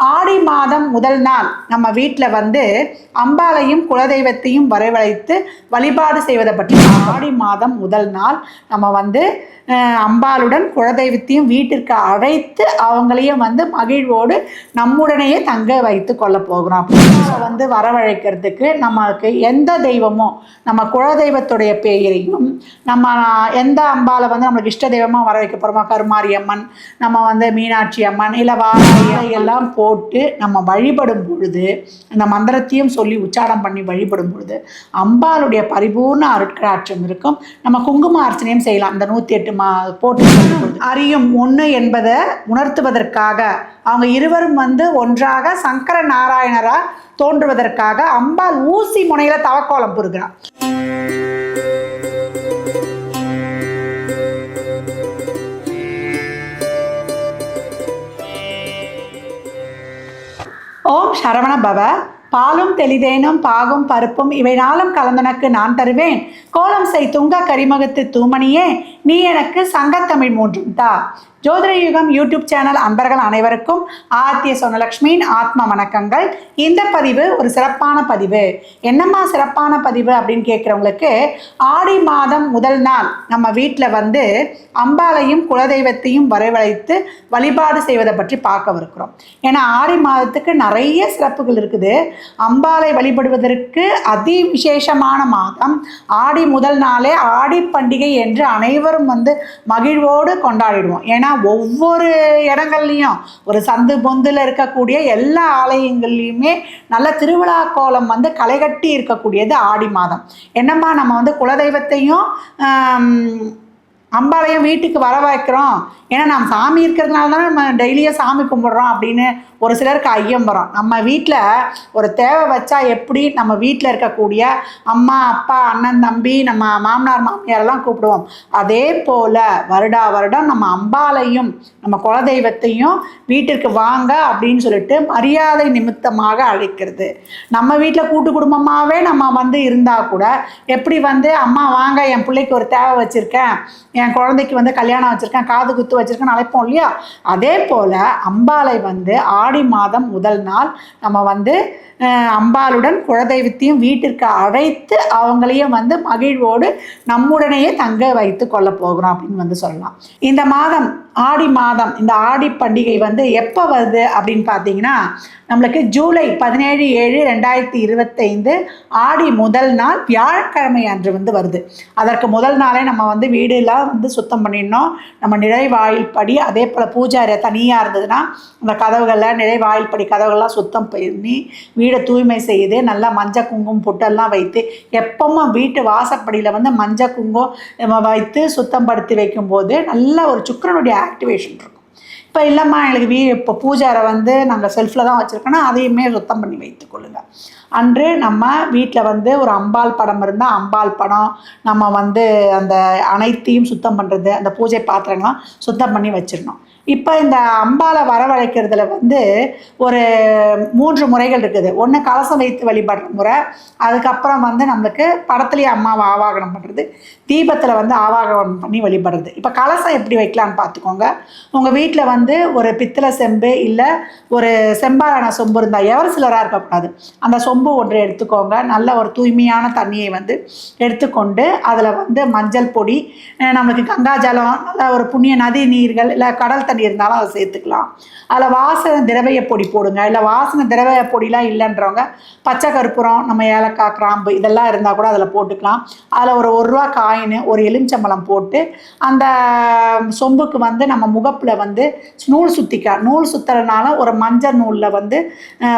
ஆடி மாதம் முதல் நாள் நம்ம வீட்டில் வந்து அம்பாளையும் குலதெய்வத்தையும் வரவழைத்து வழிபாடு செய்வதை பற்றி ஆடி மாதம் முதல் நாள் நம்ம வந்து அம்பாளுடன் குலதெய்வத்தையும் வீட்டிற்கு அழைத்து அவங்களையும் வந்து மகிழ்வோடு நம்முடனேயே தங்க வைத்து கொள்ள போகிறோம். அம்பாவை வந்து வரவழைக்கிறதுக்கு நமக்கு எந்த தெய்வமோ நம்ம குலதெய்வத்துடைய பெயரையும் நம்ம எந்த அம்பாளை வந்து நம்மளுக்கு இஷ்ட தெய்வமாக வர வைக்க போகிறோமா கருமாரி அம்மன் நம்ம வந்து மீனாட்சி அம்மன் இல்லை வாராயெல்லாம் போ போட்டு நம்ம வழிபடும் பொழுது இந்த மந்திரத்தையும் சொல்லி உச்சாரம் பண்ணி வழிபடும் பொழுது அம்பாளுடைய பரிபூர்ண அருட்கராட்சம் இருக்கும். நம்ம குங்கும அர்ச்சனையும் செய்யலாம். இந்த நூற்றி எட்டு மா போட்டு அறியும் ஒன்று என்பதை உணர்த்துவதற்காக அவங்க இருவரும் வந்து ஒன்றாக சங்கர நாராயணராக தோன்றுவதற்காக அம்பாள் ஊசி முனையில் தவக்கோலம் புரிகிறார் சரவண பவ பாலும் தெளிதேனும் பாகும் பருப்பும் இவை நாளும் கலந்தனக்கு நான் தருவேன். கோலம் செய் துங்க கரிமகத்து தூமணியே நீ எனக்கு சங்கத்தமிழ் மூன்றும் தா. ஜோதிட யுகம் யூடியூப் சேனல் அன்பர்கள் அனைவருக்கும் ஆத்திய சொன்னலக்ஷ்மியின் ஆத்ம வணக்கங்கள். இந்த பதிவு ஒரு சிறப்பான பதிவு. என்னம்மா சிறப்பான பதிவு அப்படின்னு கேட்குறவங்களுக்கு ஆடி மாதம் முதல் நாள் நம்ம வீட்டில் வந்து அம்பாளையும் குலதெய்வத்தையும் வரவழைத்து வழிபாடு செய்வதை பற்றி பார்க்கவிருக்கிறோம் ஏன்னா ஆடி மாதத்துக்கு நிறைய சிறப்புகள் இருக்குது. அம்பாளை வழிபடுவதற்கு அதி விசேஷமான மாதம். ஆடி முதல் நாளே ஆடி பண்டிகை என்று அனைவரும் வந்து மகிழ்வோடு கொண்டாடிடுவோம். ஏன்னா ஒவ்வொரு இடங்கள்லையும் ஒரு சந்து பொந்தில் இருக்கக்கூடிய எல்லா ஆலயங்கள்லையுமே நல்ல திருவிழா கோலம் வந்து களைகட்டி இருக்கக்கூடியது ஆடி மாதம். என்னம்மா நம்ம வந்து குலதெய்வத்தையும் அம்பாலையும் வீட்டுக்கு வர வைக்கிறோம். ஏன்னா நம்ம சாமி இருக்கிறதுனால தானே நம்ம டெய்லியும் சாமி கும்பிட்றோம் அப்படின்னு ஒரு சிலருக்கு ஐயம் வரும் நம்ம வீட்டில் ஒரு தேவை வச்சா எப்படி நம்ம வீட்டில் இருக்கக்கூடிய அம்மா அப்பா அண்ணன் தம்பி நம்ம மாமனார் மாமியாரெல்லாம் கூப்பிடுவோம். அதே போல் வருடா வருடம் நம்ம அம்பாளையும் நம்ம குலதெய்வத்தையும் வீட்டிற்கு வாங்க அப்படின்னு சொல்லிட்டு மரியாதை நிமித்தமாக அழைக்கிறது. நம்ம வீட்டில் கூட்டு குடும்பமாகவே நம்ம வந்து இருந்தால் கூட எப்படி வந்து அம்மா வாங்க என் பிள்ளைக்கு ஒரு தேவை வச்சுருக்கேன். என் குழந்தைக்கு வந்து கல்யாணம் வச்சுருக்கேன். காது குத்து வச்சுருக்கேன்னு அழைப்போம் இல்லையா? அதே போல் அம்பாளை வந்து ஆடி மாதம் முதல் நாள் நம்ம வந்து அம்பாளுடன் குலதெய்வத்தையும் வீட்டிற்கு அழைத்து அவங்களையும் வந்து மகிழ்வோடு நம்முடனேயே தங்க வைத்து கொள்ள போகிறோம் அப்படின்னு வந்து சொல்லலாம். இந்த மாதம் ஆடி மாதம் இந்த ஆடி பண்டிகை வந்து எப்போ வருது அப்படின்னு பார்த்தீங்கன்னா நம்மளுக்கு ஜூலை பதினேழு ஏழு ரெண்டாயிரத்தி இருபத்தைந்து ஆடி முதல் நாள் வியாழக்கிழமை அன்று வந்து வருது. அதற்கு முதல் நாளே நம்ம வந்து வீடுலாம் வந்து சுத்தம் பண்ணிடணும். நம்ம நிலைவாயில் படி அதே போல் பூஜாரி தனியாக இருந்ததுன்னா அந்த கதவுகளில் நிலைவாயில் படி கதவுகள்லாம் சுத்தம் பண்ணி வீடை தூய்மை செய்து நல்லா மஞ்சள் குங்குமம் பொட்டெல்லாம் வைத்து எப்பவும் வீட்டு வாசப்படியில் வந்து மஞ்சள் குங்குமம் வைத்து சுத்தம் படுத்தி வைக்கும்போது நல்ல ஒரு சுக்கிரனுடைய ஆக்டிவேஷன் இருக்கும். இப்போ இல்லைம்மா எங்களுக்கு வீ இப்போ பூஜாரை வந்து நாங்கள் செல்ஃபில் தான் வச்சுருக்கோன்னா அதையுமே சுத்தம் பண்ணி வைத்துக்கொள்ளுங்க அன்று நம்ம வீட்டில் வந்து ஒரு அம்பாள் படம் இருந்தால் அம்பாள் படம். நம்ம வந்து அந்த அனைத்தையும் சுத்தம் பண்ணுறது அந்த பூஜை பாத்திரங்கள்லாம் சுத்தம் பண்ணி வச்சிடணும். இப்போ இந்த அம்பாளை வரவழைக்கிறதுல வந்து ஒரு மூன்று முறைகள் இருக்குது. ஒன்று கலசம் வைத்து வழிபடுற முறை அதுக்கப்புறம் வந்து நம்மளுக்கு படத்துலேயே அம்மாவை ஆவாகனம் பண்ணுறது தீபத்தில் வந்து ஆவாகனம் பண்ணி வழிபடுறது. இப்போ கலசம் எப்படி வைக்கலான்னு பார்த்துக்கோங்க உங்கள் வீட்டில் வந்து ஒரு பித்தளை செம்பு இல்லை ஒரு செம்பாலான சொம்பு இருந்தால் எவர் சிலராக இருக்கக்கூடாது அந்த சொம்பு ஒன்று எடுத்துக்கோங்க. நல்ல ஒரு தூய்மையான தண்ணியை வந்து எடுத்துக்கொண்டு அதில் வந்து மஞ்சள் பொடி நம்மளுக்கு கங்காஜலம் நல்ல ஒரு புண்ணிய நதி நீர்கள் இல்லை கடல் தண்ணி இருந்தாலும் அதை சேர்த்துக்கலாம். அதில் வாசனை திரவிய பொடி போடுங்க. இல்லை வாசனை திரவிய பொடிலாம் இல்லைன்றவங்க பச்சை கற்பூரம் நம்ம ஏலக்காய் கிராம்பு இதெல்லாம் இருந்தால் கூட அதில் போட்டுக்கலாம். அதில் ஒரு ஒரு ரூபா காயின் ஒரு எலுமிச்சம்பழம் போட்டு அந்த சொம்புக்கு வந்து நம்ம முகப்பில் வந்து நூல் சுற்றிக்க நூல் சுற்றுறதுனால ஒரு மஞ்சள் நூலில் வந்து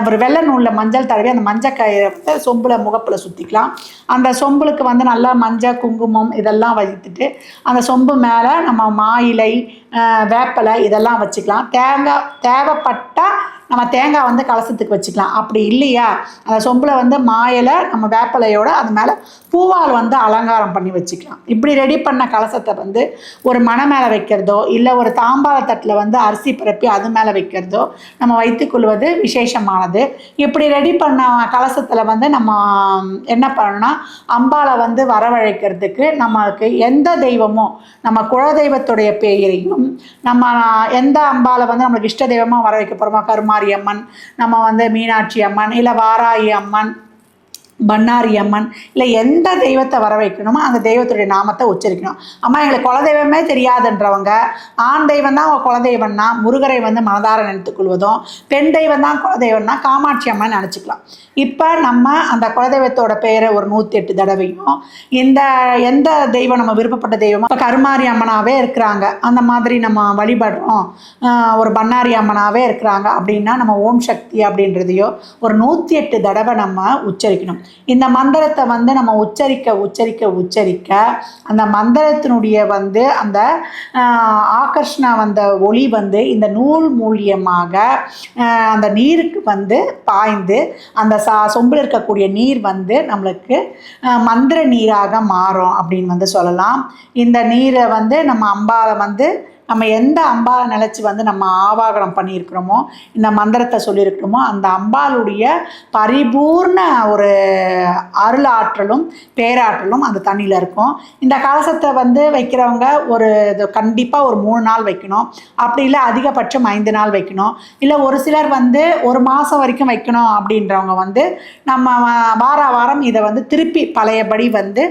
ஒரு வெள்ளை நூலில் மஞ்சள் தடவி அந்த மஞ்சள் கயிறை வந்து சொம்பில் முகப்பில் சுற்றிக்கலாம் அந்த சொம்புளுக்கு வந்து நல்லா மஞ்சள் குங்குமம் இதெல்லாம் வைத்துட்டு அந்த சொம்பு மேலே நம்ம மாயிலை வேப்பலை இதெல்லாம் வச்சுக்கலாம். தேங்காய் தேவைப்பட்டால் நம்ம தேங்காய் வந்து கலசத்துக்கு வச்சுக்கலாம். அப்படி இல்லையா? அந்த சொம்பில் வந்து மாயலை நம்ம வேப்பலையோட அது மேலே பூவால் வந்து அலங்காரம் பண்ணி வச்சுக்கலாம். இப்படி ரெடி பண்ண கலசத்தை வந்து ஒரு மனை மேலே வைக்கிறதோ இல்லை ஒரு தாம்பாள தட்டில் வந்து அரிசி பரப்பி அது மேலே வைக்கிறதோ நம்ம வைத்துக்கொள்வது விசேஷமானது. இப்படி ரெடி பண்ண கலசத்தில் வந்து நம்ம என்ன பண்ணணும்னா அம்பாவை வந்து வரவழைக்கிறதுக்கு நம்மளுக்கு எந்த தெய்வமோ நம்ம குலதெய்வத்துடைய பெயரையும் நம்ம எந்த அம்பாளை வந்து நம்மளுக்கு இஷ்ட தெய்வமாக வர வைக்க போகிறோமோ கருமாரி அம்மன் நம்ம வந்து மீனாட்சி அம்மன் இல்லை வாராயி அம்மன் பண்ணாரி அம்மன் இல்லை எந்த தெய்வத்தை வர வைக்கணுமோ அந்த தெய்வத்துடைய நாமத்தை உச்சரிக்கணும். அம்மா எங்களுக்கு குலதெய்வமே தெரியாதுன்றவங்க ஆண் தெய்வம் தான் அவங்க குலதெய்வம்னா முருகரை வந்து மனதார நினைத்துக் கொள்வதும் பெண் தெய்வம் தான் குலதெய்வம்னா காமாட்சி அம்மன் நினச்சிக்கலாம். இப்போ நம்ம அந்த குலதெய்வத்தோட பெயரை ஒரு நூற்றி எட்டு தடவையும் இந்த எந்த தெய்வம் நம்ம விருப்பப்பட்ட தெய்வமோ இப்போ கருமாரி அம்மனாகவே இருக்கிறாங்க. அந்த மாதிரி நம்ம வழிபடுறோம். ஒரு பண்ணாரி அம்மனாகவே இருக்கிறாங்க. அப்படின்னா நம்ம ஓம் சக்தி அப்படின்றதையோ ஒரு நூற்றி எட்டு தடவை நம்ம உச்சரிக்கணும். இந்த மந்திரத்தை வந்து நம்ம உச்சரிக்க உச்சரிக்க உச்சரிக்க அந்த மந்திரத்தினுடைய வந்து அந்த ஆகர்ஷ்ணா ஆகர்ஷண வந்த ஒளி வந்து இந்த நூல் மூலியமாக அந்த நீருக்கு வந்து பாய்ந்து அந்த சா சொம்பில் இருக்கக்கூடிய நீர் வந்து நம்மளுக்கு மந்திர நீராக மாறும் அப்படின்னு வந்து சொல்லலாம். இந்த நீரை வந்து நம்ம அம்பாவை வந்து நம்ம எந்த அம்பாவை நினச்சி வந்து நம்ம ஆவாகனம் பண்ணியிருக்கிறோமோ இந்த மந்திரத்தை சொல்லியிருக்கிறோமோ அந்த அம்பாளுடைய பரிபூர்ண ஒரு அருள் ஆற்றலும் பேராற்றலும் அந்த தண்ணியில் இருக்கும். இந்த கலசத்தை வந்து வைக்கிறவங்க ஒரு கண்டிப்பாக ஒரு மூணு நாள் வைக்கணும். அப்படி இல்லை அதிகபட்சம் ஐந்து நாள் வைக்கணும். இல்லை ஒரு சிலர் வந்து ஒரு மாதம் வரைக்கும் வைக்கணும் அப்படின்றவங்க வந்து நம்ம வார வாரம் இதை வந்து திருப்பி பழையபடி வந்து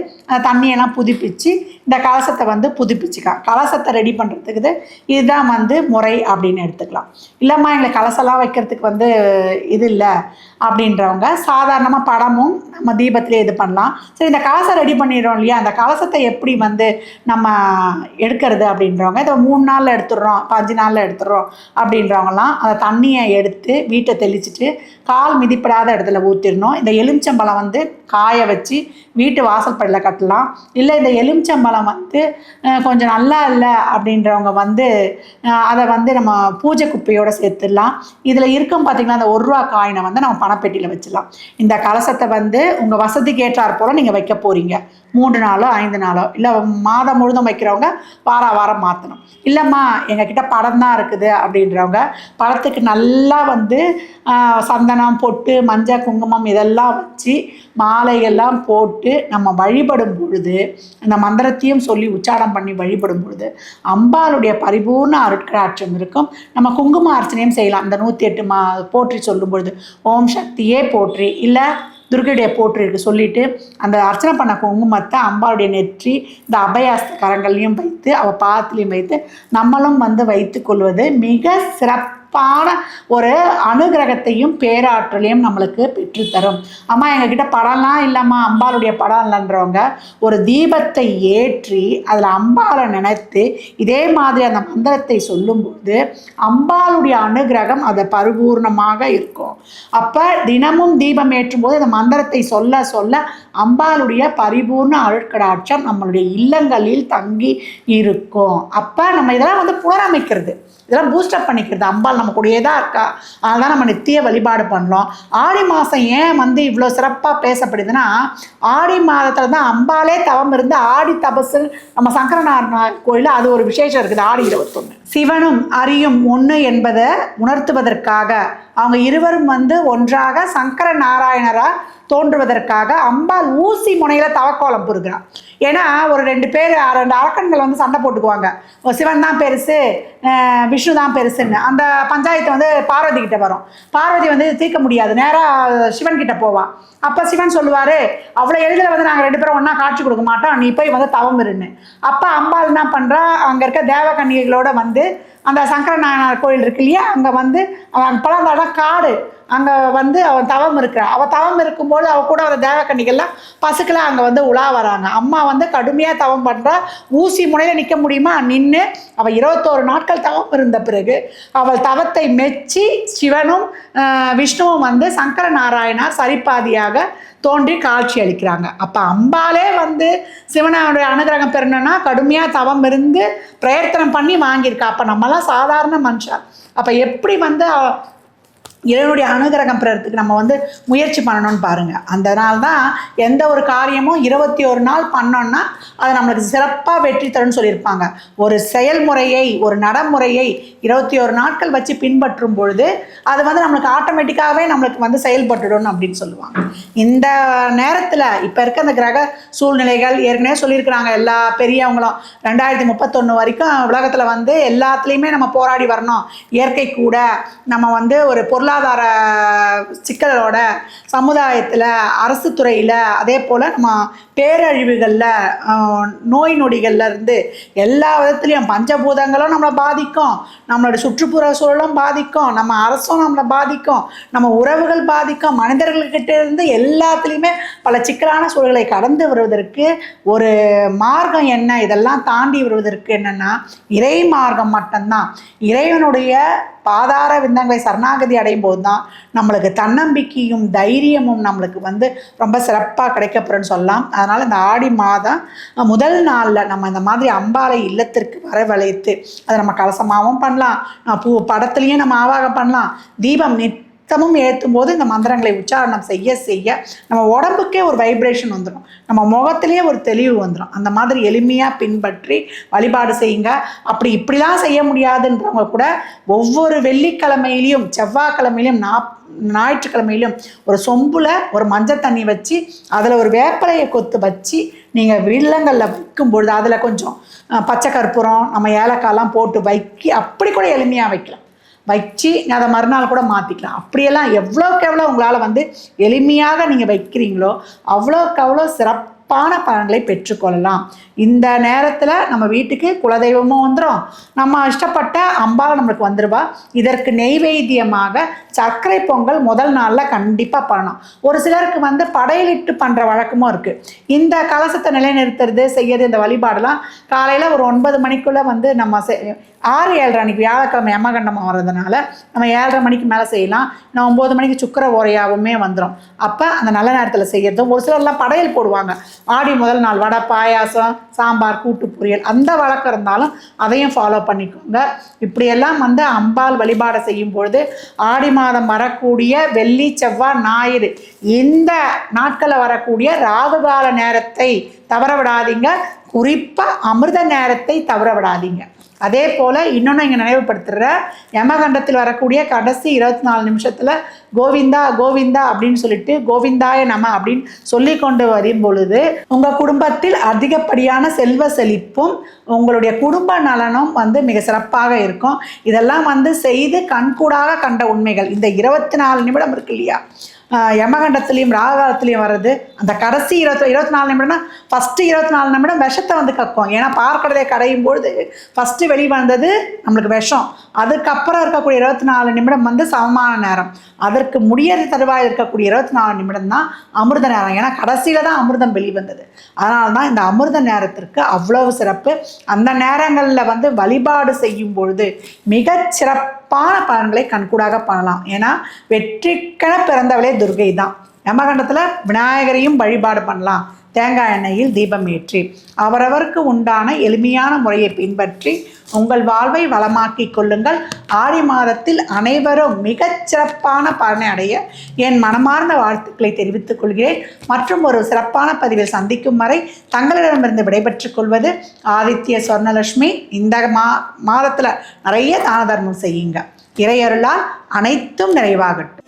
தண்ணியெல்லாம் புதுப்பிச்சு இந்த கலசத்தை வந்து புதுப்பிச்சுக்கலாம் கலசத்தை ரெடி பண்ணுறதுக்கு இதுதான் வந்து முறை அப்படின்னு எடுத்துக்கலாம். இல்லைம்மா எங்களுக்கு கலசெல்லாம் வைக்கிறதுக்கு வந்து இது இல்லை அப்படின்றவங்க சாதாரணமாக படமும் நம்ம தீபத்திலே இது பண்ணலாம். சரி இந்த கலசம் ரெடி பண்ணிடுறோம் இல்லையா? அந்த கலசத்தை எப்படி வந்து நம்ம எடுக்கிறது அப்படின்றவங்க இதை மூணு நாளில் எடுத்துடுறோம் இப்போ அஞ்சு நாளில் எடுத்துடுறோம் அப்படின்றவங்கலாம் அந்த தண்ணியை எடுத்து வீட்டை தெளிச்சிட்டு கால் மிதிப்படாத இடத்துல ஊற்றிடணும் இந்த எலுமிச்சம்பழம் வந்து காய வச்சு வீட்டு வாசல் படியில் கட்டலாம். இல்லை இந்த எலுமிச்சம்பழம் வந்து கொஞ்சம் நல்லா இல்லை அப்படின்றவங்க வந்து அதை வந்து நம்ம பூஜை குப்பையோட சேர்த்துடலாம். இதில் இருக்கும் பார்த்திங்கன்னா அந்த ஒரு ரூபா காயினை வந்து நம்ம பணப்பெட்டியில் வச்சிடலாம். இந்த கலசத்தை வந்து உங்கள் வசதிக்கு ஏற்றாற் போல் நீங்கள் வைக்க போகிறீங்க மூன்று நாளோ ஐந்து நாளோ இல்லை மாதம் முழுதும் வைக்கிறவங்க வார வாரம் மாற்றணும் இல்லைம்மா எங்ககிட்ட படம் தான் இருக்குது அப்படின்றவங்க படத்துக்கு நல்லா வந்து சந்தனம் பொட்டு மஞ்சள் குங்குமம் இதெல்லாம் வச்சு மாலையெல்லாம் போட்டு நம்ம வழிபடும் பொழுது அந்த மந்திரத்தையும் சொல்லி உச்சாரம் பண்ணி வழிபடும் பொழுது அம்பாளுடைய பரிபூர்ண அருட்கராட்சம் இருக்கும். நம்ம குங்கும அர்ச்சனையும் செய்யலாம். இந்த நூற்றி எட்டு மா போற்றி சொல்லும் பொழுது ஓம் சக்தியே போற்றி. இல்லை துர்கையுடைய போற்றிருக்கு சொல்லிட்டு அந்த அர்ச்சனை பண்ண குங்குமத்தை அம்பாளுடைய நெற்றி இந்த அபயாஸ்த கரங்கள்லையும் வைத்து அவள் பாதத்துலையும் வைத்து நம்மளும் வந்து வைத்து கொள்வது மிக சிறப்பான ஒரு அனுகிரகத்தையும் பேராற்றலையும் நம்மளுக்கு பெற்றுத்தரும். அம்மா எங்ககிட்ட படம்லாம் இல்லைம்மா. அம்பாளுடைய படம் இல்லைன்றவங்க ஒரு தீபத்தை ஏற்றி அதில் அம்பாளை நினைத்து இதே மாதிரி அந்த மந்திரத்தை சொல்லும்போது அம்பாளுடைய அனுகிரகம் அது பரிபூர்ணமாக இருக்கும். அப்போ தினமும் தீபம் ஏற்றும் போது அந்த மந்திரத்தை சொல்ல சொல்ல அம்பாளுடைய பரிபூர்ண அழுக்கடாட்சம் நம்மளுடைய இல்லங்களில் தங்கி இருக்கும். அப்போ நம்ம இதெல்லாம் வந்து புனரமைக்கிறது. இதெல்லாம் பூஸ்டப் பண்ணிக்கிறது. அம்பாள் நம்ம கூடயே தான் இருக்கா? அதனால் நம்ம நித்திய வழிபாடு பண்ணலாம் ஆடி மாதம் ஏன் வந்து இவ்வளோ சிறப்பாக பேசப்படுதுன்னா ஆடி மாதத்தில் தான் அம்பாளே தவம் இருந்து ஆடி தபசு நம்ம சங்கரநாராயண கோயிலில் அது ஒரு விசேஷம் இருக்குது ஆடி இருபத்தொன்று சிவனும் அரியும் ஒன்று என்பதை உணர்த்துவதற்காக அவங்க இருவரும் வந்து ஒன்றாக சங்கர நாராயணராக தோன்றுவதற்காக அம்பாள் ஊசி முனையில் தவக்கோலம் புரிகிறான் ஏன்னா ஒரு ரெண்டு பேர் ரெண்டு அரக்கன்கள் வந்து சண்டை போட்டுக்குவாங்க. சிவன் தான் பெருசு விஷ்ணு தான் பெருசுன்னு. அந்த பஞ்சாயத்து வந்து பார்வதி கிட்ட வரும். பார்வதி வந்து தீர்க்க முடியாது. நேராக சிவன் கிட்ட போவான் அப்போ சிவன் சொல்லுவார் அவ்வளோ எளிதில் வந்து நாங்கள் ரெண்டு பேரும் ஒன்றா காட்சி கொடுக்க மாட்டோம். நீ போய் வந்து தவம் இருன்னு. அப்போ அம்பாள் என்ன பண்ணுறா அங்கே இருக்க தேவகன்னிகளோட வந்து அந்த சங்கரநாயனார் கோயில் இருக்கு இல்லையா? அங்கே வந்து அவன் அப்போலாம் அந்த இடம் காடு. அங்கே வந்து அவன் தவம் இருக்கிறான் அவள் தவம் இருக்கும்போது அவள் கூட அந்த தேவக்கண்ணிகள்லாம் பசுக்கெல்லாம் அங்கே வந்து உலா வராங்க. அம்மா வந்து கடுமையாக தவம் பண்ணுறா ஊசி முனையில் நிற்க முடியுமா? நின்று அவள் இருபத்தோரு நாட்கள் தவம் இருந்த பிறகு அவள் தவத்தை மெச்சி சிவனும் விஷ்ணுவும் வந்து சங்கர நாராயணார் சரிபாதியாக தோன்றி காட்சி அளிக்கிறாங்க. அப்போ அம்பாலே வந்து சிவனோட அனுகிரகம் பெறணும்னா கடுமையாக தவம் இருந்து பிரயத்தனம் பண்ணி வாங்கியிருக்கா. அப்போ நம்மலாம் சாதாரண மனுஷன். அப்போ எப்படி வந்து இறைவனுடைய அனுகிரகம் பெறத்துக்கு நம்ம வந்து முயற்சி பண்ணணும்னு பாருங்கள் அதனால தான் எந்த ஒரு காரியமும் இருபத்தி ஒரு நாள் பண்ணோன்னா அது நம்மளுக்கு சிறப்பாக வெற்றி தரும்னு சொல்லியிருப்பாங்க. ஒரு செயல்முறையை ஒரு நடைமுறையை இருபத்தி ஒரு நாட்கள் வச்சு பின்பற்றும் பொழுது அது வந்து நம்மளுக்கு ஆட்டோமேட்டிக்காகவே நம்மளுக்கு வந்து செயல்பட்டுடும் அப்படின்னு சொல்லுவாங்க. இந்த நேரத்தில் இப்போ இருக்க அந்த கிரக சூழ்நிலைகள் ஏற்கனவே சொல்லியிருக்கிறாங்க. எல்லா பெரியவங்களும் ரெண்டாயிரத்தி முப்பத்தொன்று வரைக்கும் உலகத்தில் வந்து எல்லாத்துலேயுமே நம்ம போராடி வரணும். இயற்கை கூட நம்ம வந்து ஒரு பொருள் பொருளாதார சிக்கலோட சமுதாயத்தில் அரசு துறையில் அதே போல் நம்ம பேரழிவுகளில் நோய் நொடிகள்ல இருந்து எல்லா விதத்துலேயும் பஞ்சபூதங்களும் நம்மளை பாதிக்கும். நம்மளோட சுற்றுப்புற சூழலும் பாதிக்கும். நம்ம அரசும் நம்மளை பாதிக்கும். நம்ம உறவுகள் பாதிக்கும். மனிதர்கள்கிட்ட இருந்து எல்லாத்துலேயுமே பல சிக்கலான சூழல்களை கடந்து வருவதற்கு ஒரு மார்க்கம் என்ன? இதெல்லாம் தாண்டி வருவதற்கு என்னன்னா இறை மார்க்கம் மட்டும்தான். இறைவனுடைய பாதார விந்தங்களை சரணாகதி அடையும் போது தான் நம்மளுக்கு தன்னம்பிக்கையும் தைரியமும் நம்மளுக்கு வந்து ரொம்ப சிறப்பாக கிடைக்கப்பெறும்னு சொல்லலாம். அதனால் இந்த ஆடி மாதம் முதல் நாளில் நம்ம இந்த மாதிரி அம்பாலை இல்லத்திற்கு வரவழைத்து அதை நம்ம கலசமாகவும் பண்ணலாம். பூ படத்துலேயும் நம்ம ஆவாகம் பண்ணலாம். தீபம் நித்தமும் ஏற்றும் போது இந்த மந்திரங்களை உச்சாரணம் செய்ய செய்ய நம்ம உடம்புக்கே ஒரு வைப்ரேஷன் வந்துடும் நம்ம முகத்திலே ஒரு தெளிவு வந்துடும் அந்த மாதிரி எளிமையாக பின்பற்றி வழிபாடு செய்யுங்க. அப்படி இப்படிலாம் செய்ய முடியாதுன்றவங்க கூட ஒவ்வொரு வெள்ளிக்கிழமையிலையும் செவ்வாய்க்கிழமையிலையும் நாப் ஞாயிற்றுக்கிழமையிலும் ஒரு சொம்புல ஒரு மஞ்சள் தண்ணி வச்சு அதில் ஒரு வேப்பிலையை கொத்து வச்சு நீங்கள் வில்லங்களில் வைக்கும் பொழுது அதில் கொஞ்சம் பச்சை கற்பூரம் நம்ம ஏலக்காய்லாம் போட்டு வைக்கி அப்படி கூட எளிமையாக வைக்கலாம். வச்சு அதை மறுநாள் கூட மாற்றிக்கலாம் அப்படியெல்லாம் எவ்வளோக்கு எவ்வளோ உங்களால் வந்து எளிமையாக நீங்கள் வைக்கிறீங்களோ அவ்வளோக்கு அவ்வளோ சிறப்பு சிறப்பான பலன்களை பெற்றுக்கொள்ளலாம். இந்த நேரத்தில் நம்ம வீட்டுக்கு குலதெய்வமும் வந்துடும் நம்ம இஷ்டப்பட்ட அம்பாள் நம்மளுக்கு வந்துடுவா இதற்கு நெய்வேத்தியமாக சர்க்கரை பொங்கல் முதல் நாளில் கண்டிப்பாக பண்ணணும். ஒரு சிலருக்கு வந்து படையலிட்டு பண்ணுற வழக்கமும் இருக்குது இந்த கலசத்தை நிலைநிறுத்துறது செய்யறது இந்த வழிபாடெல்லாம் காலையில் ஒரு ஒன்பது மணிக்குள்ளே வந்து நம்ம ஆறு ஏழரை அன்னைக்கு வியாழக்கிழமை யமகண்டமாக வர்றதுனால நம்ம ஏழரை மணிக்கு மேலே செய்யலாம். நான் ஒம்பது மணிக்கு சுக்கர ஓரையாகவுமே வந்துடும் அப்போ அந்த நல்ல நேரத்தில் செய்யறதும் ஒரு சிலர்லாம் படையல் போடுவாங்க. ஆடி முதல் நாள் வடை பாயாசம் சாம்பார் கூட்டு பொரியல் அந்த வழக்கம் இருந்தாலும் அதையும் ஃபாலோ பண்ணிக்கோங்க. இப்படியெல்லாம் வந்து அம்பாள் வழிபாடு செய்யும் பொழுது ஆடி மாதம் வரக்கூடிய வெள்ளி செவ்வாய் ஞாயிறு இந்த நாட்களில் வரக்கூடிய ராகுகால நேரத்தை தவற விடாதீங்க குறிப்பாக அமிர்த நேரத்தை தவற விடாதீங்க அதே போல் இன்னொன்று இங்கே நினைவுபடுத்துகிற யமகண்டத்தில் வரக்கூடிய கடைசி இருபத்தி நாலு நிமிஷத்தில் கோவிந்தா கோவிந்தா அப்படின்னு சொல்லிட்டு கோவிந்தாய நம அப்படின்னு சொல்லி கொண்டு வரும் பொழுது உங்கள் குடும்பத்தில் அதிகப்படியான செல்வ செழிப்பும் உங்களுடைய குடும்ப நலனும் வந்து மிக சிறப்பாக இருக்கும். இதெல்லாம் வந்து செய்து கண்கூடாக கண்ட உண்மைகள். இந்த இருபத்தி நாலு நிமிடம் இருக்கு இல்லையா? யமகண்டத்துலேயும் ராகாலத்துலேயும் வர்றது. அந்த கடைசி இருபத்தி இருபத்தி நாலு நிமிடம்னா ஃபஸ்ட்டு இருபத்தி நாலு நிமிடம் விஷத்தை வந்து கக்கும். ஏன்னா பார்க்கடலை கடையும் பொழுது ஃபஸ்ட்டு வெளி வந்தது நம்மளுக்கு விஷம். அதுக்கப்புறம் இருக்கக்கூடிய இருபத்தி நாலு நிமிடம் வந்து சமமான நேரம். அதற்கு முடியறது தருவாய் இருக்கக்கூடிய இருபத்தி நாலு நிமிடம் தான் அமிர்த நேரம். ஏன்னா கடைசியில் தான் அமிர்தம் வெளிவந்தது அதனால தான் இந்த அமிர்த நேரத்திற்கு அவ்வளவு சிறப்பு. அந்த நேரங்களில் வந்து வழிபாடு செய்யும் பொழுது மிகச் சிறப்பான பலன்களை கண்கூடாக பண்ணலாம். ஏன்னா வெற்றிக்கென பிறந்தவளே துர்கை தான். யமகண்டத்தில் விநாயகரையும் வழிபாடு பண்ணலாம். தேங்காய் எண்ணெயில் தீபம் ஏற்றி அவரவருக்கு உண்டான எளிமையான முறையை பின்பற்றி உங்கள் வாழ்வை வளமாக்கிக் கொள்ளுங்கள். ஆடி மாதத்தில் அனைவரும் மிகச்சிறப்பான பலனை அடைய என் மனமார்ந்த வாழ்த்துக்களை தெரிவித்துக் கொள்கிறேன். மற்றும் ஒரு சிறப்பான பதிவில் சந்திக்கும் வரை தங்களிடமிருந்து விடைபெற்றுக் கொள்வது ஆதித்ய சொர்ணலட்சுமி. இந்த மா மாதத்தில் நிறைய தான தர்மம் செய்யுங்க. இறையருளால் அனைத்தும் நிறைவாகட்டும்.